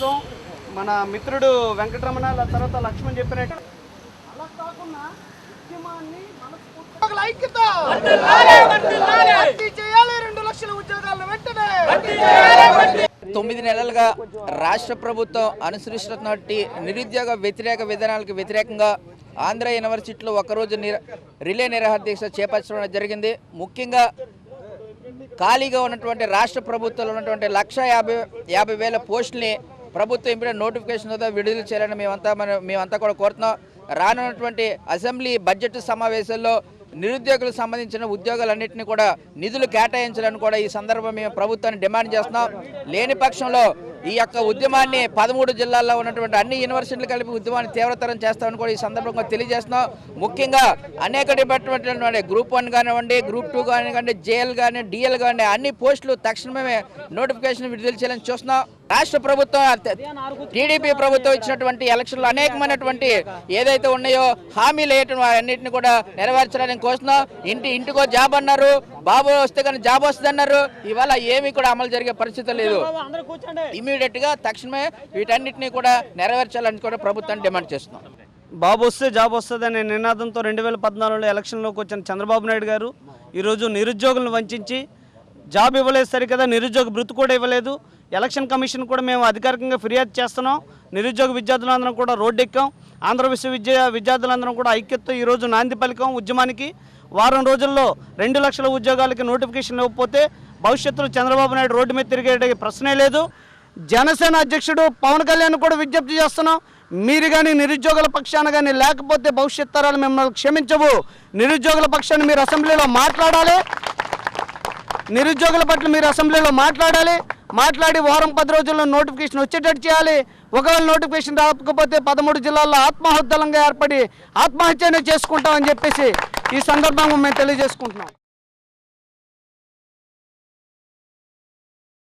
కోసం మన మిత్రుడు వెంకటరమణ తర్వాత లక్ష్మణ్ చెప్పినట్టు అలా కాకుండా ఉద్యమాన్ని తొమ్మిది నెలలుగా రాష్ట్ర ప్రభుత్వం అనుసరిస్తున్నటువంటి నిరుద్యోగ వ్యతిరేక విధానాలకు వ్యతిరేకంగా ఆంధ్ర యూనివర్సిటీలో ఒకరోజు నిర రిలే నిరాహార దీక్ష చేపట్టడం జరిగింది. ముఖ్యంగా ఖాళీగా ఉన్నటువంటి రాష్ట్ర ప్రభుత్వంలో ఉన్నటువంటి లక్ష యాభై యాభై వేల పోస్టుల్ని ప్రభుత్వం ఇప్పుడే నోటిఫికేషన్ విడుదల చేయాలని మేమంతా మన మేమంతా కూడా కోరుతున్నాం. రానున్నటువంటి అసెంబ్లీ బడ్జెట్ సమావేశాల్లో నిరుద్యోగులకు సంబంధించిన ఉద్యోగాలన్నింటినీ కూడా నిధులు కేటాయించాలని కూడా ఈ సందర్భం మేము ప్రభుత్వాన్ని డిమాండ్ చేస్తున్నాం. లేని పక్షంలో ఈ యొక్క ఉద్యమాన్ని పదమూడు జిల్లాల్లో ఉన్నటువంటి అన్ని యూనివర్సిటీలు కలిపి ఉద్యమాన్ని తీవ్రతరం చేస్తామని కూడా ఈ సందర్భంగా తెలియజేస్తున్నాం. ముఖ్యంగా అనేక డిపార్ట్మెంట్లు గ్రూప్ వన్ కానివ్వండి గ్రూప్ టూ కానివ్వండి జేఎల్ కానీ డిఎల్ కానీ అన్ని పోస్టులు తక్షణమే నోటిఫికేషన్ విడుదల చేయాలని చూస్తున్నాం. రాష్ట్ర ప్రభుత్వం టీడీపీ ప్రభుత్వం ఇచ్చినటువంటి ఎలక్షన్లు అనేకమైనటువంటి ఏదైతే ఉన్నాయో హామీలు వేయటం అన్నింటిని కూడా నెరవేర్చడానికి కోరుతున్నాం. ఇంటి ఇంటికో జాబ్ అన్నారు బాబు వస్తే కానీ జాబ్ వస్తుంది అన్నారు ఇవాళ ఏమీ కూడా అమలు జరిగే పరిస్థితి లేదు. ఇమీడియట్గా తక్షణమే వీటన్నిటిని కూడా నెరవేర్చాలని కూడా ప్రభుత్వాన్ని డిమాండ్ చేస్తున్నాం. బాబు వస్తే జాబ్ వస్తుందనే నినాదంతో రెండు వేల పద్నాలుగులో ఎలక్షన్లోకి వచ్చిన చంద్రబాబు నాయుడు గారు ఈరోజు నిరుద్యోగులను వంచి జాబ్ ఇవ్వలేదు సరికదా నిరుద్యోగ భృతి కూడా ఇవ్వలేదు. ఎలక్షన్ కమిషన్ కూడా మేము అధికారికంగా ఫిర్యాదు చేస్తున్నాం. నిరుద్యోగ విద్యార్థులందరం కూడా రోడ్డు ఎక్కాం ఆంధ్ర విశ్వవిద్య విద్యార్థులందరం కూడా ఐక్యతతో ఈరోజు నాంది పలికాం ఉద్యమానికి. వారం రోజుల్లో రెండు లక్షల ఉద్యోగాలకి నోటిఫికేషన్ ఇవ్వకపోతే భవిష్యత్తులో చంద్రబాబు నాయుడు రోడ్డు మీద తిరిగే ప్రశ్నే లేదు. జనసేన అధ్యక్షుడు పవన్ కళ్యాణ్ కూడా విజ్ఞప్తి చేస్తున్నాం. మీరు కానీ నిరుద్యోగుల పక్షాన కానీ లేకపోతే భవిష్యత్ తరాలు మిమ్మల్ని క్షమించవు. నిరుద్యోగుల పక్షాన్ని మీరు అసెంబ్లీలో మాట్లాడాలి. నిరుద్యోగుల పట్ల మీరు అసెంబ్లీలో మాట్లాడాలి. మాట్లాడి వారం పది రోజుల్లో నోటిఫికేషన్ వచ్చేటట్టు చేయాలి. ఒకవేళ నోటిఫికేషన్ రాకపోతే పదమూడు జిల్లాల్లో ఆత్మహత్యలంగా ఏర్పడి ఆత్మహత్యనే చేసుకుంటామని చెప్పేసి ఈ సందర్భంగా మేము తెలియజేసుకుంటున్నాం.